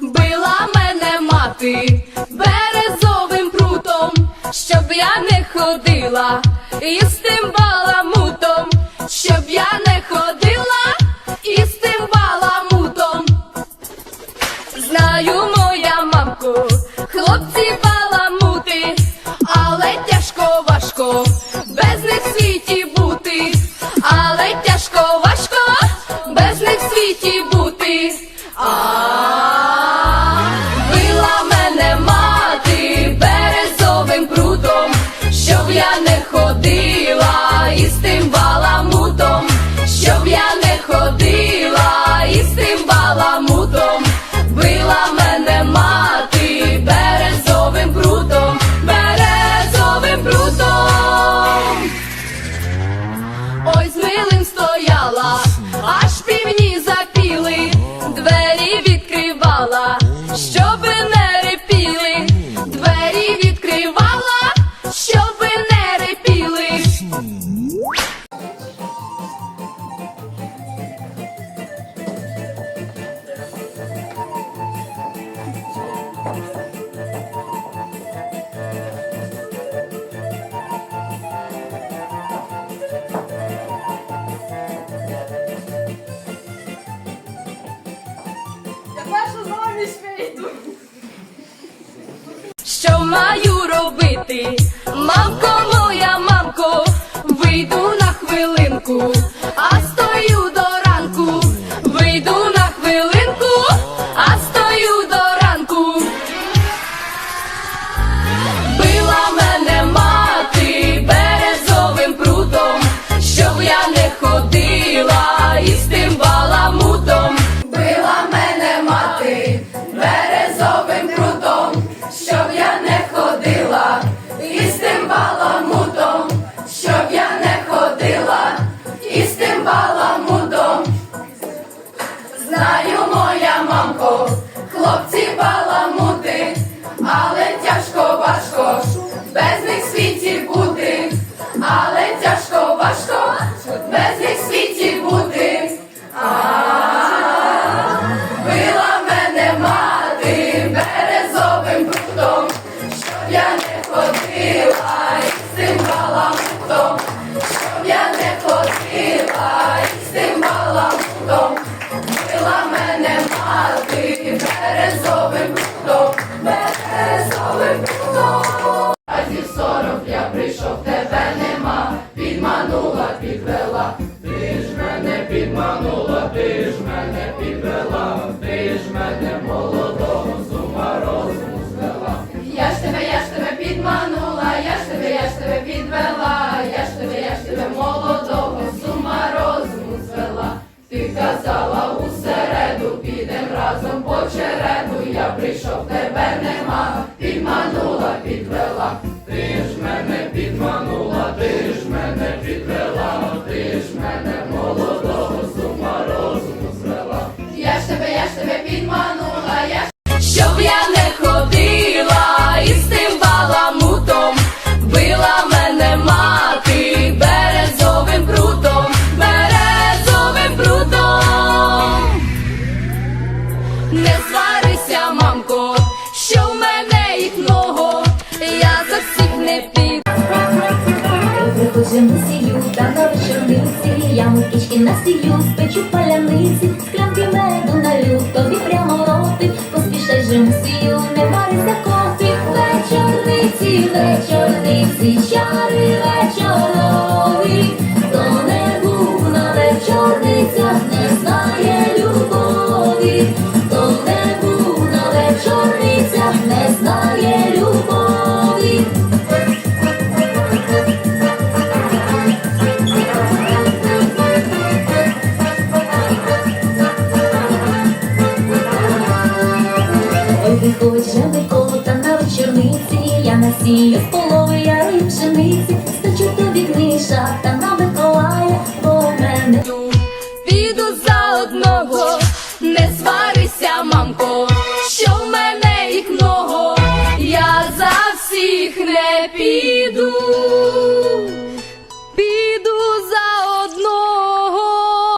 Била мене мати березовим прутом, щоб я не ходила із тим баламутом, щоб я не ходила із тим баламутом. Знаю, моя мамко, хлопці Що маю робити? Мамко моя, мамко, вийду на хвилинку, хлопці баламути, але тяжко важко без них в світі бути, але тяжко важко без них в світі бути. Била мене мати тебе, я ж тебе підманула, я ж щоб я не ходила із тим баламутом, била мене мати березовим прутом, березовим прутом. Не сварися, мамко, що в мене їх много, я за всіх не піду. Приходжу сію та на вечорниці, я мукички насію, спечу паляниці, вечорниці, чари вечорові, хто не був на вечорницях, не знає любові, хто не вечорницях, не знає любові. Ой, виходь же Микола та на вечорниці, я насію з полови ярої пшениці, стачу тобі книша та на Миколая, бо мене піду за одного, не сварися, мамко, що в мене їх много, я за всіх не піду.